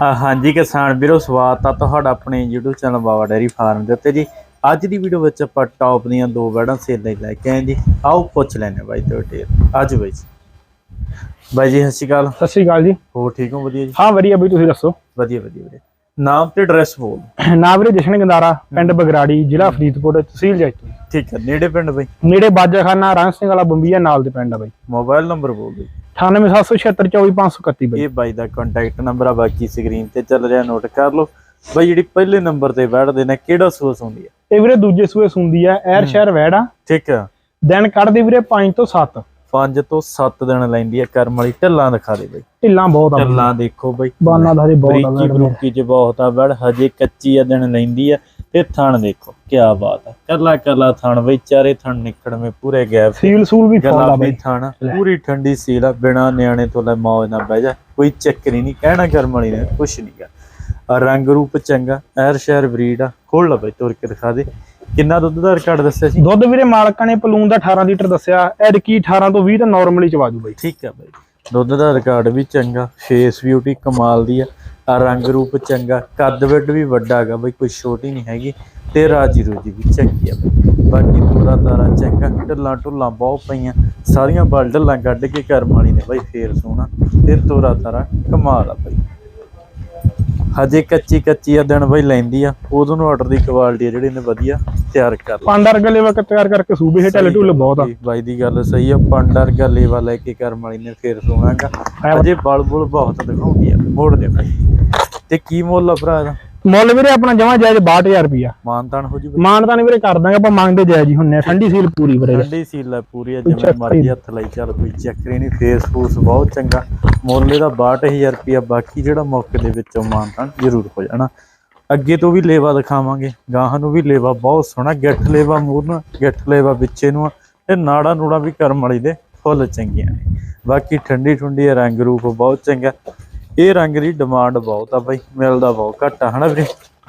ਹਾਂਜੀ ਕਿਸਾਨ ਵੀਰੋ ਸਵਾਗਤ ਆ ਤੁਹਾਡਾ ਆਪਣੇ YouTube channel Baba dairy farm ਦੇ ਉੱਤੇ ਜੀ। ਅੱਜ ਦੀ ਵੀਡੀਓ ਵਿੱਚ ਆਪਾਂ ਟੌਪ ਦੀਆਂ ਦੋ ਵੜਾਂ ਸੇਲ ਲਈ ਲੈ ਕੇ ਆਏ ਜੀ। ਆਓ ਪੁੱਛ ਲੈਣੇ ਬਾਈ ਤੋਂ ਡੇਰ ਅੱਜ ਬਾਈ ਜੀ। ਬਾਈ ਜੀ ਸਤਿ ਸ਼੍ਰੀ ਅਕਾਲ। ਸਤਿ ਸ਼੍ਰੀ ਅਕਾਲ ਜੀ। ਹੋਰ ਠੀਕ ਹੋ? ਵਧੀਆ ਜੀ। ਹਾਂ ਵਧੀਆ ਬਈ ਤੁਸੀਂ ਦੱਸੋ? ਵਧੀਆ ਵਧੀਆ ਵੀਰੇ ਨਾਮ ਤੇ ਐਡਰੈਸ ਬੋਲ। ਨਾਮ ਵੀਰੇ ਜਸ਼ਨ ਗੰਦਾਰਾ ਪਿੰਡ ਬਗਰਾੜੀ ਜ਼ਿਲ੍ਹਾ ਫਰੀਦਕੋਟ ਤਹਿਸੀਲ ਜੈਤੋ ਠੀਕ ਹੈ ਨੇੜੇ ਪਿੰਡ ਬਾਈ। ਨੇੜੇ ਬਾਜਾਖਾਨਾ ਰਣ ਸਿੰਘ ਵਾਲਾ ਬੰਬੀਆ ਨਾਲ ਦੇ ਪਿੰਡ ਆ ਬਈ। ਮੋਬਾਈਲ ਨੰਬਰ ਬੋਲ ਦਿਓ 9876724531 ਬਈ। ਇਹ ਬਾਈ ਦਾ ਕੰਟੈਕਟ ਨੰਬਰ ਆ ਬਾਕੀ ਸਕਰੀਨ ਤੇ ਚੱਲ ਰਿਹਾ ਨੋਟ ਕਰ ਲਓ। ਬਾਈ ਜਿਹੜੀ ਪਹਿਲੇ ਨੰਬਰ ਤੇ ਵੜਦੇ ਨੇ ਕਿਹੜਾ ਸੋਸ ਹੁੰਦੀ ਹੈ ਇਹ ਵੀਰੇ ਦੂਜੇ ਸੂਏ ਸੁੰਦੀ ਆ ਐਰ ਸ਼ਹਿਰ ਵੈੜਾ। ਠੀਕ ਹੈ ਦਿਨ ਕੱਢਦੇ ਵੀਰੇ 5 ਤੋਂ 7 5 ਤੋਂ 7 ਦਿਨ ਲੈਂਦੀ ਹੈ ਕਰਮ ਵਾਲੀ ਢੱਲਾਂ ਦਿਖਾ ਦੇ ਬਾਈ। ਢਿੱਲਾਂ ਬਹੁਤ ਆ ਢੱਲਾਂ ਦੇਖੋ ਬਾਈ। ਬਾਨਾ ਦਾ ਹਜੇ ਬਹੁਤ ਆ। ਬਰੀਕੀ ਬਰੂਕੀ ਚ ਬਹੁਤ ਆ ਵੜ ਹਜੇ ਕੱਚੀ ਆ ਦਿਨ ਲੈਂਦੀ ਆ। ਤੇ ਥਣ ਦੇਖੋ ਕੀ ਬਾਤ ਆ। ਕੱਲਾ ਕੱਲਾ ਥਣ ਬਈ ਚਾਰੇ ਥਣ ਨਿਕੜਵੇਂ ਪੂਰੇ ਗੈਪ ਸੀਲ ਸੂਲ ਵੀ ਫੁੱਲ ਆ ਬਈ। ਥਣ ਪੂਰੀ ਠੰਡੀ ਸੀਲ ਆ ਬਿਨਾ ਨਿਆਣੇ ਤੋਂ ਲੈ ਮੌਜ ਨਾ ਬਹਿ ਜਾ ਕੋਈ ਚੱਕਰ ਹੀ ਨਹੀਂ ਕਹਿਣਾ ਕਰਮ ਵਾਲੀ ਨੇ ਕੁਛ ਨਹੀਂਗਾ ਰੰਗ ਰੂਪ ਚੰਗਾ ਐਰ ਸ਼ਹਿਰ ਬਰੀਡ ਆ ਖੋਲ ਲਾ ਬਈ ਤੁਰ ਕੇ ਦਿਖਾ ਦੇ। ਕਿੰਨਾ ਦੁੱਧ ਦਾ ਰਿਕਾਰਡ ਦੱਸਿਆ ਸੀ? ਦੁੱਧ ਵੀਰੇ ਮਾਲਕਾਂ ਨੇ ਪਲੂਨ ਦਾ 18 ਲੀਟਰ ਦੱਸਿਆ ਐਡਕੀ 18 ਤੋਂ 20 ਤਾਂ ਨਾਰਮਲੀ ਚਵਾਜੂ ਬਈ। ਠੀਕ ਆ ਬਾਈ। ਦੁੱਧ ਦਾ ਰਿਕਾਰਡ ਵੀ ਚੰਗਾ ਫੇਸ ਬਿਊਟੀ ਕਮਾਲ ਦੀ ਆ। ਰੰਗ ਰੂਪ ਚੰਗਾ, ਕੱਦ ਵੱਡ ਵੀ ਵੱਡਾ ਹੈਗਾ ਬਈ, ਕੋਈ ਛੋਟੀ ਨਹੀਂ ਹੈਗੀ ਤੇ ਰਾਜੀ ਰੂਜੀ ਵੀ ਚੰਗੀ ਆ ਬਈ। ਬਾਕੀ ਪੂਰਾ ਤਾਰਾ ਚੰਗਾ, ਢੱਲਾਂ ਢੁੱਲਾਂ ਬਹੁਤ ਪਈਆਂ, ਸਾਰੀਆਂ ਬਲ ਢੱਲਾਂ ਕੱਢ ਕੇ ਕਰਮ ਵਾਲੀ ਨੇ ਬਈ, ਫੇਰ ਸੋਹਣਾ ਤੇ ਤੋਰਾ ਤਾਰਾ ਕਮਾਲ ਆ ਬਈ। ਹਜੇ ਕੱਚੀ ਕੱਚੀ ਆ ਦਿਨ ਬਈ ਲੈਂਦੀ ਆ, ਉਦੋਂ ਨੂੰ ਆਰਡਰ ਦੀ ਕੁਆਲਿਟੀ ਆ ਜਿਹੜੀ ਨੇ ਵਧੀਆ। ਤਿਆਰ ਕਰ ਲਈ। ਪਾਂਡਰ ਗਲੇ ਵਕ ਤਿਆਰ ਕਰਕੇ ਸੂਬੇ ਹੈ ਢੱਲ ਢੁੱਲ ਬਹੁਤ ਆ। ਬਾਈ ਦੀ ਗੱਲ ਸਹੀ ਆ ਪੰਡਰ ਗਾ ਲੇਵਾ ਲੈ ਕੇ ਕਰਮ ਵਾਲੀ ਨੇ ਫੇਰ ਸੋਣਾਗਾ ਹੈ। ਅਜੇ ਬਲ ਬੁਲ ਬਹੁਤ ਦਿਖਾਉਂਦੀ ਆ ਮੋੜ ਦੇ ਬਾਈ। ਤੇ ਕੀ ਮੁੱਲ ਆ ਭਰਾ ਦਾ ਮੁੱਲ ਵੀਰੇ ਆਪਣਾ ਜਮਾ ਜਾਇਜ਼ 62000 ਰੁਪਿਆ ਮਾਨਤਾਨ ਹੋ ਜੂ ਬਈ ਮਾਨ ਤਾਂ ਨੀ ਵੀਰੇ ਕਰ ਦਾਂਗੇ ਆਪਾਂ ਮੰਗਦੇ ਜਾਇਜ਼ ਹੀ ਹੁੰਨੇ ਠੰਡੀ ਸੀਲ ਪੂਰੀ ਵੀਰੇ। ਠੰਡੀ ਸੀਲ ਆ ਪੂਰੀ ਆ ਜਿਵੇਂ ਮਰਜ਼ੀ ਹੀ ਹੱਥ ਲਈ ਚੱਲ ਕੋਈ ਚੱਕਰੀ ਨਹੀਂ ਫੇਸ ਫੂਸ ਬਹੁਤ ਚੰਗਾ। ਮੁੱਲ ਇਹਦਾ 62000 ਰੁਪਿਆ ਬਾਕੀ ਜਿਹੜਾ ਮੌਕੇ ਦੇ ਵਿੱਚੋਂ ਮਾਨਤਾਨ ਜ਼ਰੂਰ ਹੋ ਜਾਣਾ। ਅੱਗੇ ਤੋਂ ਵੀ ਲੇਵਾ ਦਿਖਾਵਾਂਗੇ। ਗਾਹਾਂ ਨੂੰ ਵੀ ਲੇਵਾ ਬਹੁਤ ਸੋਹਣਾ ਗਿੱਠ ਲੇਵਾ ਮੂਰਨਾ ਗਿੱਠ ਲੇਵਾ ਵਿੱਚੇ ਨੂੰ ਤੇ ਨਾੜਾ ਨੂੜਾ ਵੀ ਕਰਮ ਵਾਲੀ ਦੇ ਫੁੱਲ ਚੰਗੀਆਂ ਨੇ। ਬਾਕੀ ਠੰਡੀ ਠੁੰਡੀ ਰੰਗ ਰੂਪ ਬਹੁਤ ਚੰਗਾ। ਇਹ ਰੰਗ ਦੀ ਡਿਮਾਂਡ ਬਹੁਤ ਆ ਬਾਈ ਮਿਲਦਾ ਬਹੁਤ ਘੱਟ ਆ ਹਨਾ ਵੀਰੇ?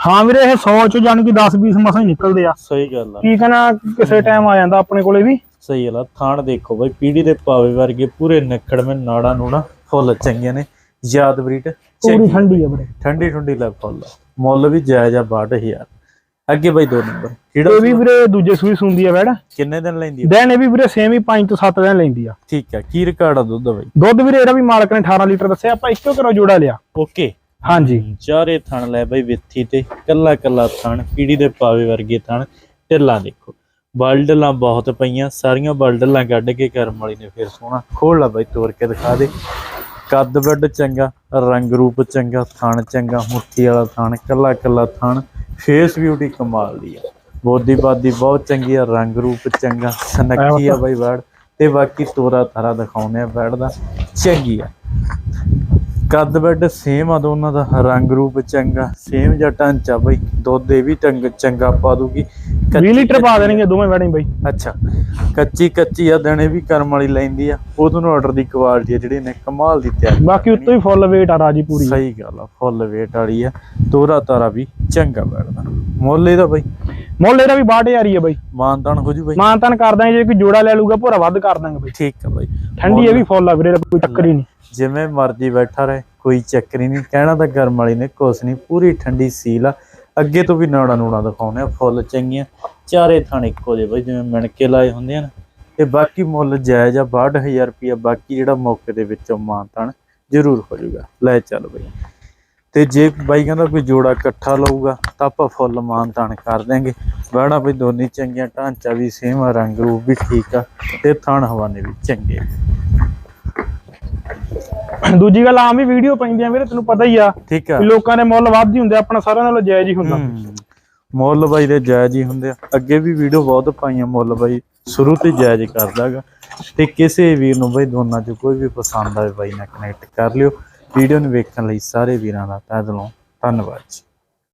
ਹਾਂ ਵੀਰੇ ਇਹ 100 ਚੋਂ ਜਾਣ ਕਿ 10 20 ਮਸਾਂ ਹੀ ਨਿਕਲਦੇ ਆ। ਸਹੀ ਗੱਲ ਆ। ਕੀ ਕਹਣਾ ਕਿਸੇ ਟਾਈਮ ਆ ਜਾਂਦਾ ਆਪਣੇ ਕੋਲੇ ਵੀ। ਸਹੀ ਗੱਲ ਆ ਥਾਣ ਦੇਖੋ ਬਾਈ ਪੀੜੀ ਦੇ ਪਾਵੇ ਵਰਗੇ ਪੂਰੇ ਨੱਕੜਵੇਂ ਨਾੜਾ ਨੂੜਾ ਫੁੱਲ ਚੰਗੀਆਂ ਨੇ। ਯਾਦ ਬਰੀਟ ਪੂਰੀ ਠੰਡੀ ਆ ਵੀਰੇ। ਠੰਡੀ ਠੰਡੀ ਲੈ ਫੁੱਲ ਮੁੱਲ ਵੀ ਜਾਇਜ਼ ਆ 62000 ਅੱਗੇ ਬਾਈ ਦੋ ਨੰਬਰ ਕਿਹੜਾ ਇਹ ਵੀ ਵੀਰੇ ਦੂਜੇ ਸੂਈ ਸੁੰਦੀ ਆ ਵੈੜ। ਕਿੰਨੇ ਦਿਨ ਲੈਂਦੀ ਆ? ਦਿਨ ਇਹ ਵੀ ਵੀਰੇ ਸੇਮ ਹੀ 5 ਤੋਂ 7 ਦਿਨ ਲੈਂਦੀ ਆ। ਠੀਕ ਆ ਕੀ ਰਿਕਾਰਡ ਆ ਦੁੱਧ ਦਾ ਬਾਈ? ਦੁੱਧ ਵੀਰੇ ਇਹਦਾ ਵੀ ਮਾਲਕ ਨੇ 18 ਲੀਟਰ ਦੱਸਿਆ ਆਪਾਂ ਇੱਕੋ ਕਰੋ ਜੋੜਾ ਲਿਆ। ਓਕੇ। ਹਾਂਜੀ। ਚਾਰੇ ਥਣ ਲੈ ਬਾਈ ਵਿੱਥੀ ਤੇ ਕੱਲਾ ਕੱਲਾ ਥਣ ਪੀੜੀ ਦੇ ਪਾਵੇ ਵਰਗੇ ਥਣ ਢਿੱਲਾਂ ਦੇਖੋ। ਬਲਡਲਾਂ ਬਹੁਤ ਪਈਆਂ ਸਾਰੀਆਂ ਬਲਡਲਾਂ ਕੱਢ ਕੇ ਕਰਮ ਵਾਲੀ ਨੇ ਫਿਰ ਸੋਹਣਾ ਖੋਲ ਲਾ ਬਾਈ ਤੋੜ ਕੇ ਦਿਖਾ ਦੇ। ਕੱਦ ਵੱਡ ਚੰਗਾ, ਰੰਗ ਰੂਪ ਚੰਗਾ, ਥਣ ਚੰਗਾ, ਮੁੱਠੀ ਵਾਲਾ ਥਣ, ਕੱਲਾ ਕੱਲਾ ਥਣ ਫੇਸ ਬਿਊਟੀ ਕਮਾਲ ਦੀ ਆ। ਬੋਦੀ ਬਾਦੀ ਬਹੁਤ ਚੰਗੀ ਆ, ਰੰਗ ਰੂਪ ਚੰਗਾ, ਸਨੱਖੀ ਆ ਬਾਈ ਵੜ। ਤੇ ਬਾਕੀ ਤੋਰਾ ਤਾਰਾ ਦਿਖਾਉਂਦੇ ਆ ਬੈੜ ਦਾ, ਚੰਗੀ ਆ। ਕੱਦ ਬੈਡ ਸੇਮ ਆ ਦੋਨਾਂ ਦਾ, ਰੰਗ ਰੂਪ ਚੰਗਾ ਸੇਮ ਜਿਹਾ ਢਾਂਚਾ ਬਈ, ਦੁੱਧ ਇਹ ਵੀ ਟੰਗ ਚੰਗਾ ਪਾ ਦੂਗੀ। 20 ਲੀਟਰ ਪਾ ਦੇਣਗੇ ਦੋਵੇਂ ਵੈੜਾਂ ਹੀ ਬਾਈ। ਅੱਛਾ ਕੱਚੀ ਕੱਚੀ ਆ ਦਣੇ ਵੀ ਕਰਮ ਵਾਲੀ ਲੈਂਦੀ ਆ। ਉਦੋਂ ਨੂੰ ਆਰਡਰ ਦੀ ਕੁਆਲਿਟੀ ਆ ਜਿਹੜੀ ਨੇ ਕਮਾਲ ਦੀ ਤਿਆਰ ਬਾਕੀ ਉੱਤੋਂ ਹੀ ਫੁੱਲ weight ਆ ਰਾਜੀ ਪੂਰੀ। ਸਹੀ ਗੱਲ ਆ ਫੁੱਲ ਵੇਟ ਵਾਲੀ ਆ। ਤੋਰਾ ਤਾਰਾ ਵੀ ਚੰਗਾ ਬੈਠਦਾ ਮੁੱਲ ਇਹਦਾ ਬਈ। ਮੁੱਲ ਇਹਦਾ ਵੀ 62000 ਹੀ ਆ ਬਾਈ। ਮਾਨਤਾਨ ਹੋ ਜੂ ਬਈ। ਮਾਨਤਨ ਕਰ ਦਾਂਗੇ ਜੇ ਕੋਈ ਜੋੜਾ ਲੈ ਲੂਗਾ ਭੋਰਾ ਵੱਧ ਕਰ ਦਾਂਗੇ ਬਾਈ। ਠੀਕ ਆ ਬਈ। ਠੰਡੀ ਇਹ ਵੀ ਫੁੱਲ ਆ ਵੀਰੇ ਕੋਈ ਚੱਕਰ ਹੀ ਨਹੀਂ। ਜਿਵੇਂ ਮਰਜ਼ੀ ਬੈਠਾ ਰਹੇ ਕੋਈ ਚੱਕਰ ਹੀ ਨਹੀਂ। ਕਹਿਣਾ ਤਾਂ ਗਰਮ ਵਾਲੀ ਨੇ ਕੁਛ ਨਹੀਂ ਪੂਰੀ ਠੰਡੀ ਸੀਲ ਆ। ਅੱਗੇ ਤੋਂ ਵੀ ਨਾੜਾ ਨੂੜਾ ਦਿਖਾਉਣੇ ਆ, ਫੁੱਲ ਚੰਗੀਆਂ। ਚਾਰੇ ਥਾਣ ਇੱਕੋ ਜਿਹੇ ਬਈ, ਜਿਵੇਂ ਮਿਣਕੇ ਲਾਏ ਹੁੰਦੇ ਆ ਨਾ। ਤੇ ਬਾਕੀ ਮੁੱਲ ਜਾਇਜ਼ ਆ 62000 ਰੁਪਿਆ ਬਾਕੀ ਜਿਹੜਾ ਮੌਕੇ ਦੇ ਵਿੱਚੋਂ ਮਾਨਤਾਨ ਜ਼ਰੂਰ ਹੋ ਜਾਊਗਾ। ਲੈ ਚੱਲ ਬਈ। ਤੇ ਜੇ ਬਾਈ ਕਹਿੰਦਾ ਕੋਈ ਜੋੜਾ ਇਕੱਠਾ ਲਊਗਾ, ਤਾਂ ਆਪਾਂ ਫੁੱਲ ਮਾਨਤਾਨ ਕਰ ਦਿਆਂਗੇ। ਬਾੜਾ ਬਈ ਦੋਨੇ ਚੰਗੀਆਂ, ਢਾਂਚਾ ਵੀ ਸੇਮ ਆ, ਰੰਗ ਰੂਪ ਵੀ ਠੀਕ ਆ, ਤੇ ਥਣ ਹਵਾਨੇ ਵੀ ਚੰਗੇ। ਦੂਜੀ ਗੱਲ ਆਮ ਵੀ ਵੀਡੀਓ ਪੈਂਦੀਆਂ ਵੀਰੇ ਤੈਨੂੰ ਪਤਾ ਹੀ ਆ। ਠੀਕ ਆ। ਲੋਕਾਂ ਦੇ ਮੁੱਲ ਵੱਧ ਹੀ ਹੁੰਦੇ ਆ, ਆਪਣਾ ਸਾਰਿਆਂ ਨਾਲੋਂ ਜਾਇਜ਼ ਹੀ ਹੁੰਦਾ। ਮੁੱਲ ਬਾਈ ਦੇ ਜਾਇਜ਼ ਹੀ ਹੁੰਦੇ ਆ। ਅੱਗੇ ਵੀ ਵੀਡੀਓ ਬਹੁਤ ਪਾਈਆਂ ਮੁੱਲ ਬਾਈ ਸ਼ੁਰੂ ਤੋਂ ਜਾਇਜ਼ ਕਰਦਾਗਾ ਤੇ ਕਿਸੇ ਵੀਰ ਨੂੰ ਬਾਈ ਦੋਨਾਂ ਚ ਕੋਈ ਵੀ ਪਸੰਦ ਆਵੇ ਬਾਈ ਨਾਲ ਕਨੈਕਟ ਕਰ ਲਿਓ। ਵੀਡੀਓ ਨੂੰ ਵੇਖਣ ਲਈ ਸਾਰੇ ਵੀਰਾਂ ਦਾ ਤਹਿ ਦਿਲੋਂ ਧੰਨਵਾਦ ਜੀ।